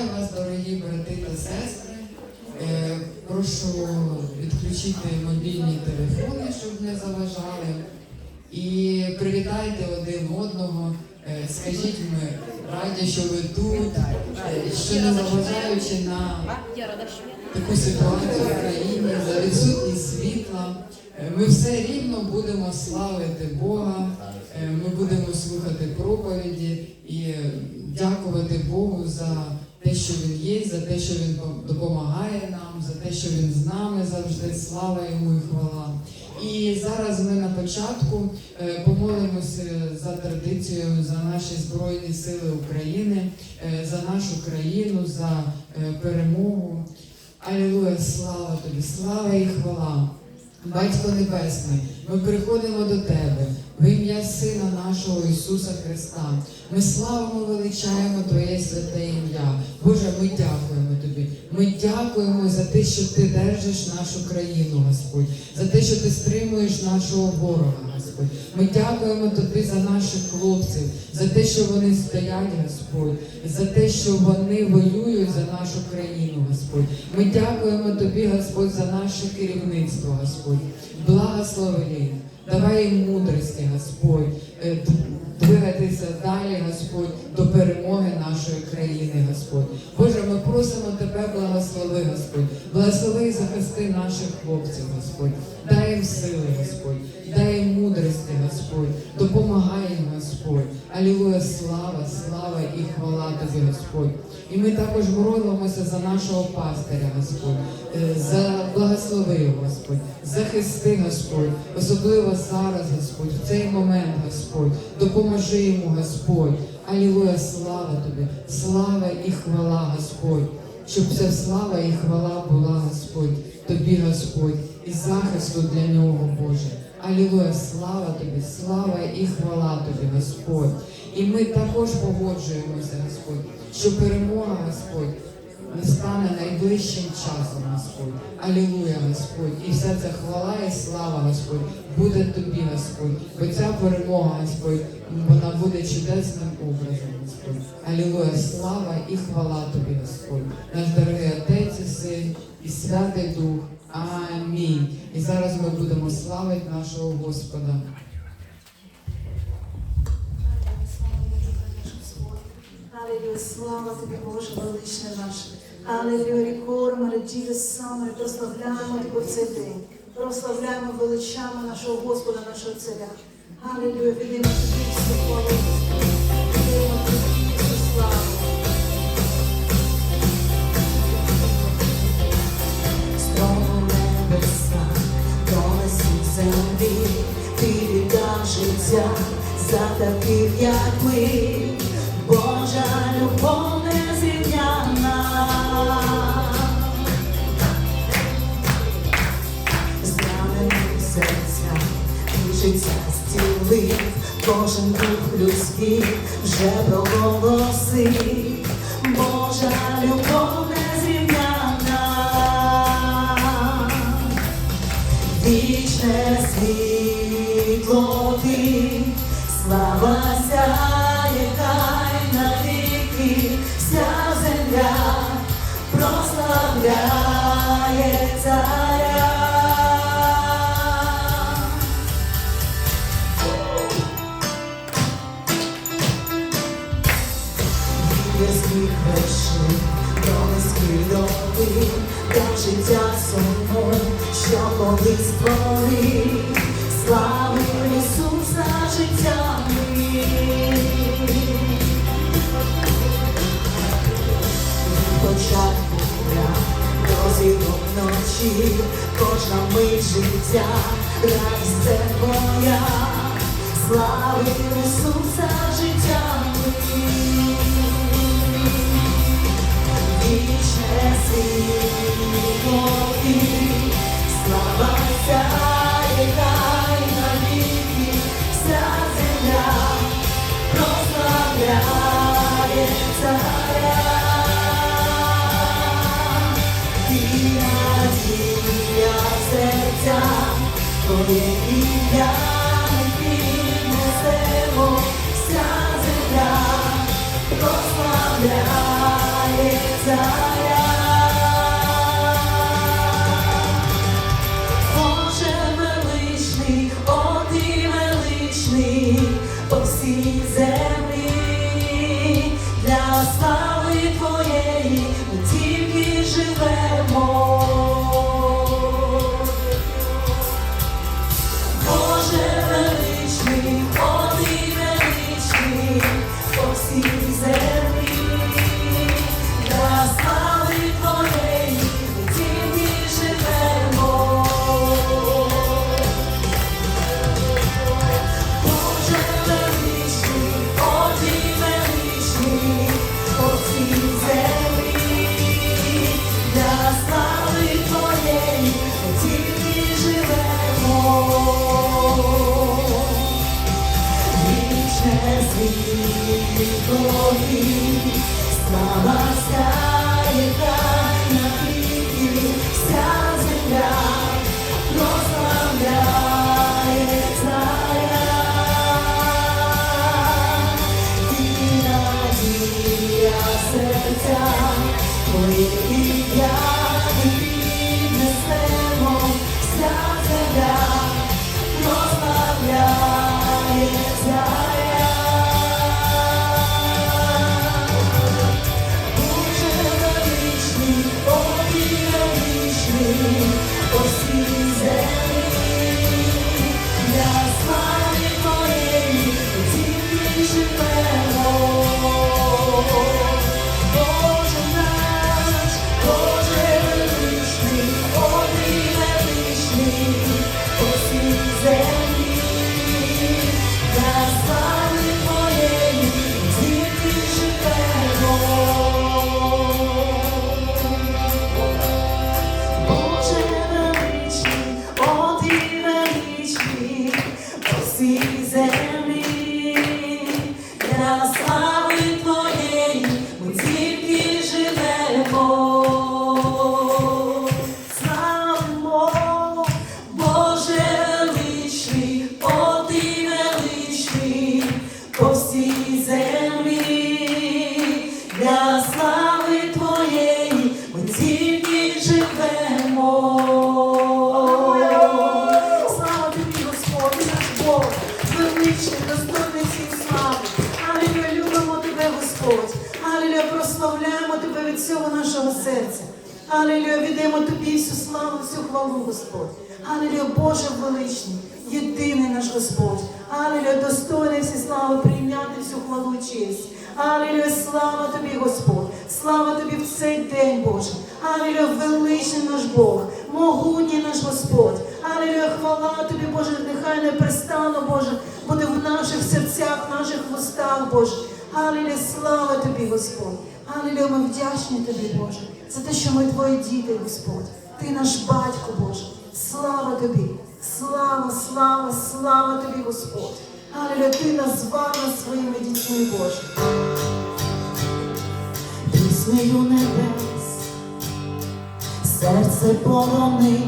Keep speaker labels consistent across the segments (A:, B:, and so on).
A: Вітаю вас, дорогі брати та сестри. Е, Прошу відключити мобільні телефони, щоб не заважали. І привітайте один одного. Е, Скажіть ми раді, що ви тут, е, що не заважаючи на таку ситуацію в країні за відсутність світла. Ми все рівно будемо славити Бога. Ми будемо слухати проповіді і дякувати Богу за те, що Він є, за те, що Він допомагає нам, за те, що Він з нами завжди. Слава йому і хвала. І зараз ми на початку е, помолимося за традицією за наші збройні сили України, е, за нашу країну, за е, перемогу. Алілуя, слава тобі, слава і хвала. Батько Небесний, ми приходимо до Тебе в ім'я Сина нашого Ісуса Христа. Ми славимо, величаємо Твоє святе ім'я. Боже, ми дякуємо Тобі. Ми дякуємо за те, що Ти держиш нашу країну, Господь, за те, що ти стримуєш нашого ворога, Господь. Ми дякуємо Тобі за наших хлопців, за те, що вони стоять, Господь, за те, що вони воюють за нашу країну, Господь. Ми дякуємо Тобі, Господь, за наше керівництво, Господь. Благослови. Давай їм мудрості, Господь, е, двигатися далі, Господь, до перемоги нашої країни, Господь. Боже, ми просимо Тебе, благослови, Господь. Благослови і захисти наших хлопців, Господь. Дай їм сили, Господь. Дай їм мудрості, Господь. Допомагай їм, Господь. Алілуя, слава, слава і хвала Тобі, Господь. І ми також молимося за нашого пастиря, Господь, Е, за благослови Господь, захисти, Господь, особливо зараз, Господь, в цей момент, Господь, допоможи йому, Господь. Алілуя, слава тобі, слава і хвала, Господь, щоб вся слава і хвала була, Господь, тобі, Господь, і захисту для нього, Боже. Алілуя, слава тобі, слава і хвала тобі, Господь. І ми також погоджуємося, Господь, що перемога, Господь, стане найближчим часом, Господь. Алілуя, Господь. І вся ця хвала і слава, Господь, буде тобі, Господь. Бо ця перемога, Господь, вона буде чудесним образом, Господь. Алілуя, слава і хвала тобі, Господь. Наш дорогий Отець і Син і Святий Дух. Амінь. І зараз ми будемо славити нашого Господа.
B: Слава тобі, Боже, величне наше. Алілюя, рікорма, раділи саме, прославляємо тебе в цей день. Прославляємо, величаємо нашого Господа, нашого Царя. Алілюя, віддаємо тобі всю хвалу. Віддаємо тобі всю славу.
C: Землі, ти віддав життя за таких, як ми, людський вже проголосив,
B: прославляємо тебе від всього нашого серця. Алілюя, віддаємо тобі всю славу, всю хвалу, Господь. Алілюя, Боже величний, єдиний наш Господь. Алілюя, достойний всі слави прийняти всю хвалу і честь. Алілюя, слава тобі, Господь. Слава тобі в цей день, Боже. Алілюя, величний наш Бог, могутній наш Господь. Алілюя, хвала тобі, Боже, нехай непрестанно, Боже, буде в наших серцях, в наших вустах, Боже. Алілюя, слава тобі, Господь. Алілюя, ми вдячні тобі, Боже, за те, що ми твої діти, Господь. Ти наш батько, Боже. Слава тобі, слава, слава, слава тобі, Господь. Алілюя, ти назвав нас своїми дітьми, Боже.
C: піснею небес, серце полони.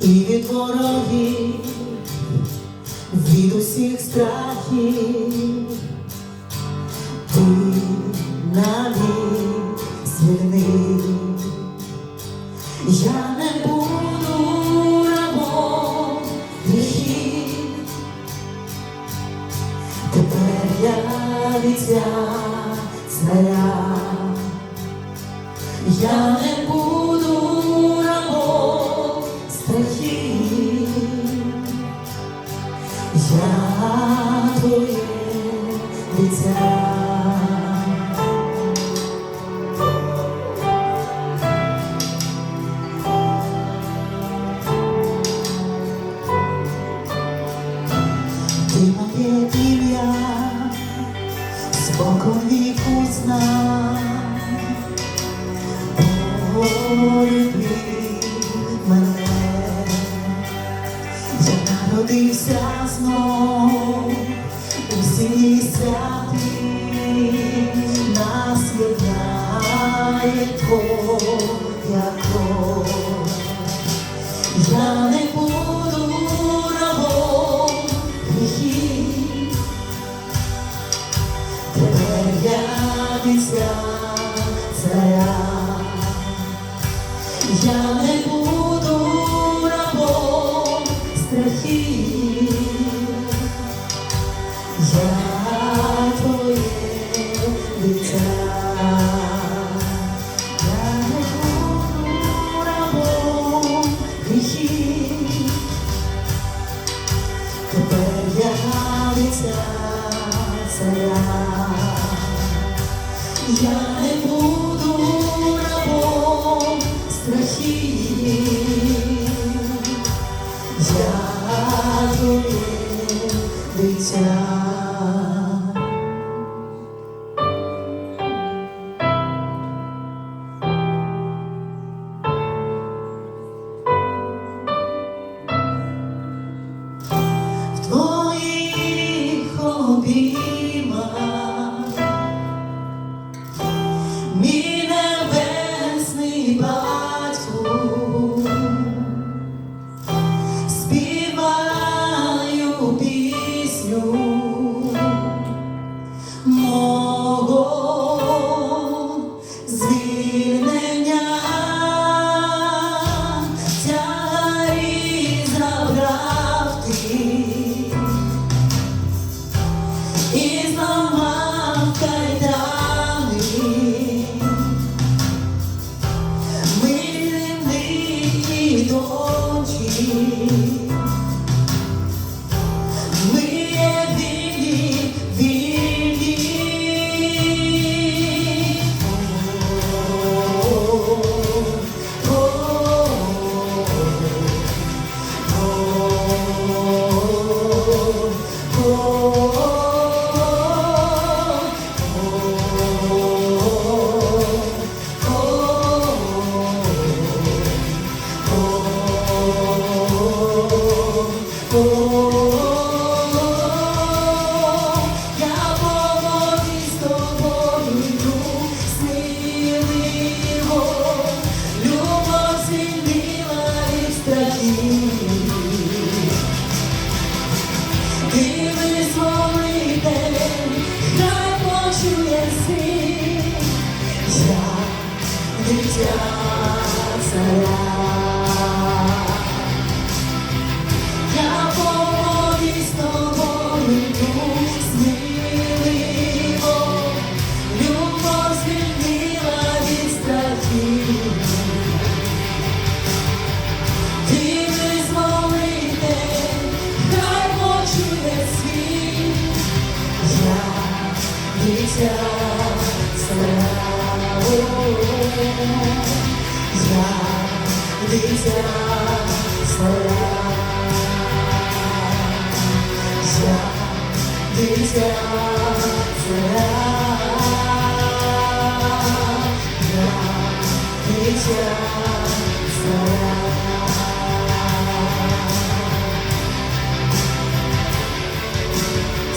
C: І від ворогів, від усіх страхів, царя. Я не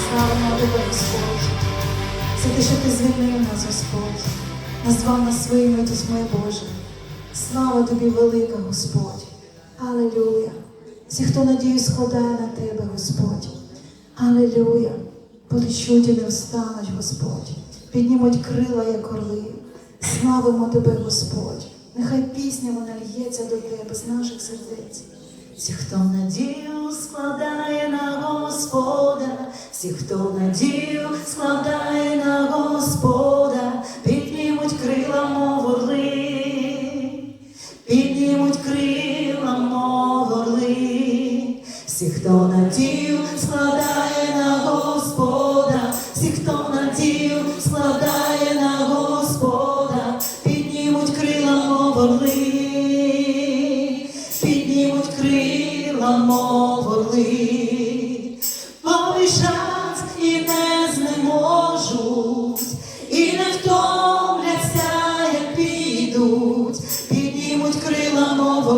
B: Слава тебе, Господь, за те, що ти звільнив нас, Господь, назвав нас своїми дітьми Боже. Слава тобі, велика, Господь. Алелюя. Всі, хто надію складає на тебе, Господь. Алелюя. Полечуть не встануть, Господь. Піднімуть крила, як орли. Славимо тебе, Господь. Нехай пісня вона лється до тебе з наших сердець.
C: Всі, хто надію складає на Господа, всі, хто надію складає на Господа, хто надію складає на Господа, всі, хто надію складає на Господа, піднімуть крила, мов орли піднімуть крила, мов орли, і не знеможуть, і не втомляться, як підуть, піднімуть крила, мов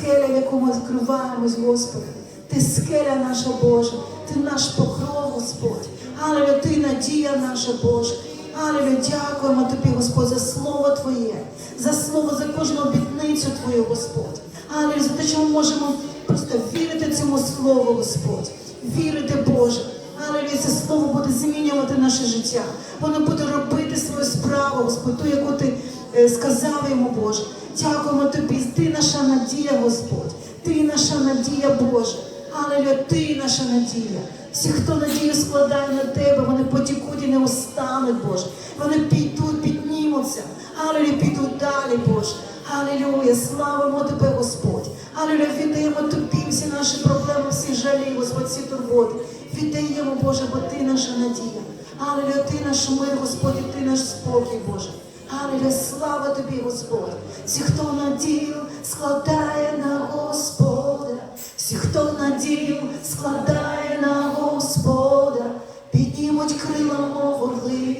C: скеля, яку ми закриваємось, Господи. Ти скеля наша Божа, ти наш покров, Господь. Алілюя, ти надія наша Божа. Алілюя, дякуємо Тобі, Господь, за слово Твоє, за слово, за кожну обітницю Твою, Господь. Алілюя, за те, що ми можемо просто вірити цьому слову, Господь. Вірити, Боже. Алілюя, це слово буде змінювати наше життя. Воно буде робити свою справу, Господь, ту, яку ти е, сказав йому, Боже. Дякуємо тобі. Ти наша надія, Господь. Ти наша надія, Боже. Алілюя, ти наша надія. Всі, хто надію складає на тебе, вони потікуть і не устануть, Боже. Вони підуть, піднімуться. Алілюя, підуть далі, Боже. Алілюя, славимо тебе, Господь. Алілюя, віддаємо тобі всі наші проблеми, всі жалі, Господь, всі турботи. Віддаємо, Боже, бо ти наша надія. Алілюя, ти наш мир, Господь, і ти наш спокій, Боже. Алілюя, слава тобі, Господь. Всі, хто надію складає на Господа, всі, хто надію складає на Господа, піднімуть крила, мов орли,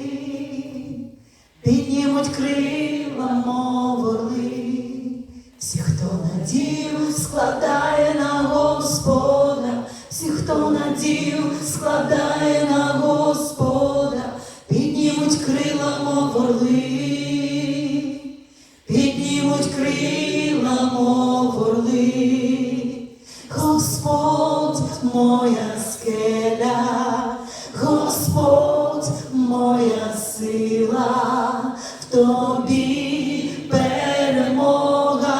C: піднімуть крила, мов. Всі, хто надію складає на Господа, всі, хто надію складає на Господа, моя скеля, Господь моя сила, в тобі перемога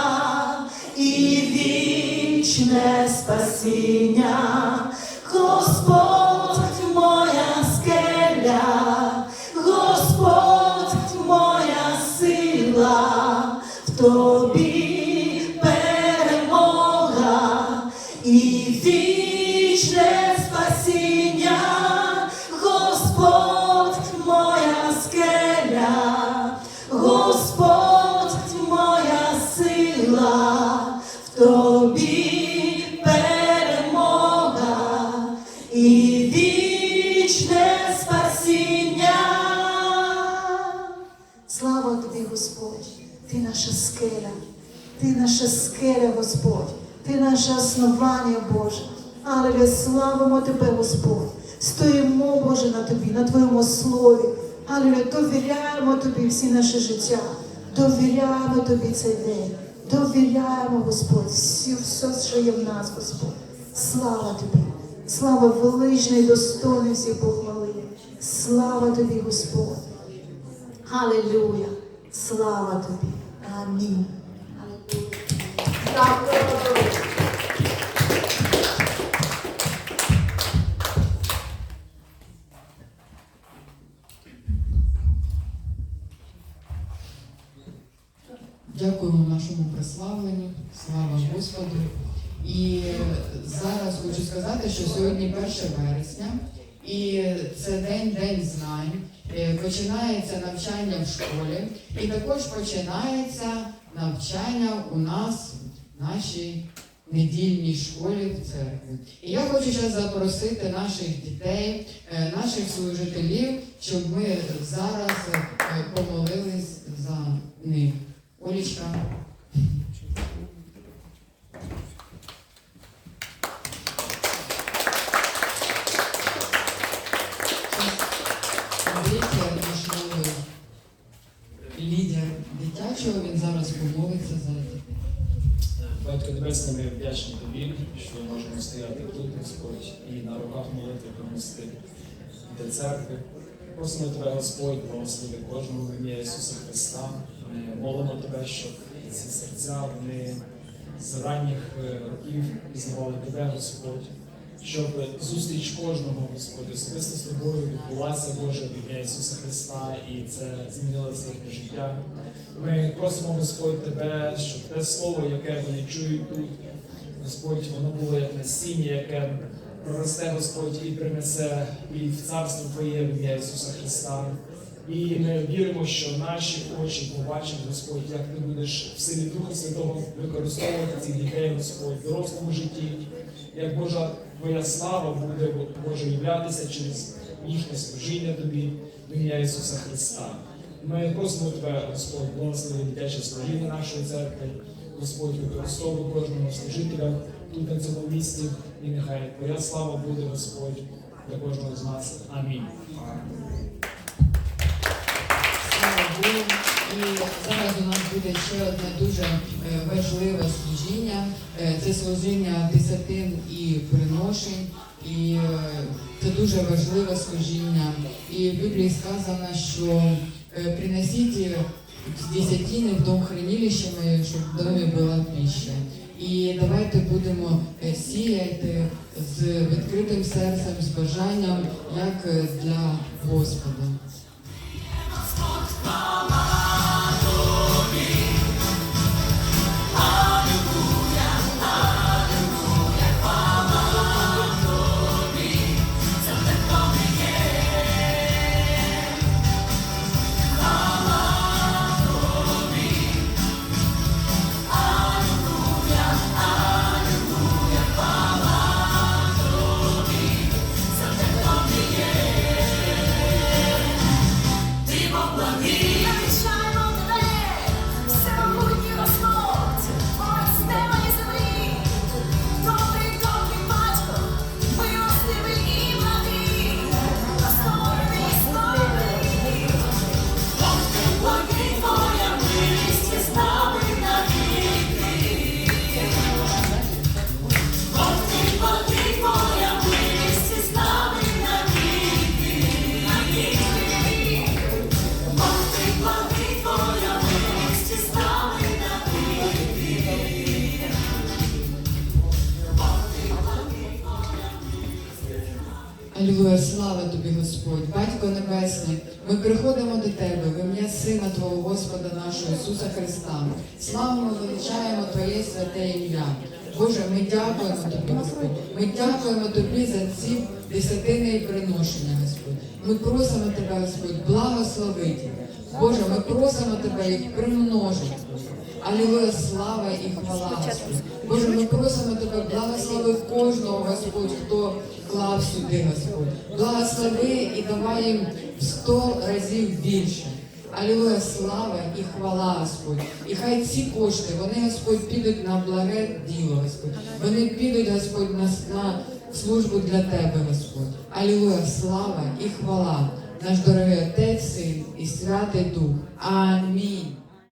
C: і вічне спасіння. Наша скеля, Господь, ти наше основання, Боже. Алелюя, славимо тебе, Господь. Стоїмо, Боже, на тобі, на Твоєму слові. Алелюя, довіряємо тобі всі наше життя. Довіряємо тобі цей день. Довіряємо, Господь, всі, все, що є в нас, Господь. Слава тобі. Слава величний, достойний всіх похвали. Слава тобі, Господь. Аллилуйя. Слава тобі. Амінь.
A: Дякуємо нашому прославленню. Слава Господу. І зараз хочу сказати, що сьогодні 1 вересня, і це день день знань. Е, Починається навчання в школі, і також починається навчання у нас нашій недільній школі в церкві. І я хочу зараз запросити наших дітей, е, наших служителів, щоб ми зараз е, помолились за них. Олічка. Лідер дитячого, він зараз помолиться за дітей.
D: Батько ми вдячні тобі, що можемо стояти тут, Господь, і на руках молитви принести до церкви. Просимо тебе, Господь, благослови кожного в ім'я Ісуса Христа. Ми молимо тебе, щоб ці серця вони з ранніх е, років пізнавали тебе, Господь, щоб зустріч кожного, Господь, особисто з тобою відбулася Боже в ім'я Ісуса Христа, і це змінило їхнє життя. Ми просимо, Господь, тебе, щоб те слово, яке вони чують тут, Господь, воно було як насіння, яке проросте, Господь, і принесе плід в царство Твоє в ім'я Ісуса Христа. І ми віримо, що наші очі побачать, Господь, як ти будеш в силі Духа Святого використовувати цих дітей, Господь, в дорослому житті, як Божа Твоя слава буде, Боже, являтися через їхнє служіння Тобі в ім'я Ісуса Христа. Ми просимо Тебе, Господь, благослови дитяче служіння нашої церкви. Господь використовує кожного служителя тут на цьому місці, і нехай Твоя слава буде, Господь, для кожного з нас. Амінь.
A: Слава Богу. І зараз у нас буде ще одне дуже е, важливе служіння. Е, Це служіння десятин і приношень. І е, це дуже важливе служіння. І в Біблії сказано, що приносіть десятини в дом хранилища моє, щоб в домі була пища. І давайте будемо сіяти з відкритим серцем, з бажанням, як для Господа. Господь, Батько Небесний, ми приходимо до Тебе в ім'я Сина Твого Господа нашого Ісуса Христа. Славимо, величаємо Твоє святе ім'я. Боже, ми дякуємо Тобі, Господь. Ми дякуємо Тобі за ці десятини і приношення, Господь. Ми просимо Тебе, Господь, благословити. Боже, ми просимо Тебе їх примножити. Алілуя, слава і хвала, Господь. Боже, ми просимо Тебе, благослови кожного, Господь, хто клав сюди, Господь. Благослови і давай їм в сто разів більше. Алілуя, слава і хвала, Господь. І хай ці кошти, вони, Господь, підуть на благе діло, Господь. Вони підуть, Господь, на, на службу для Тебе, Господь. Алілуя, слава і хвала. Наш дорогий Отець, Син і Святий Дух. Амінь.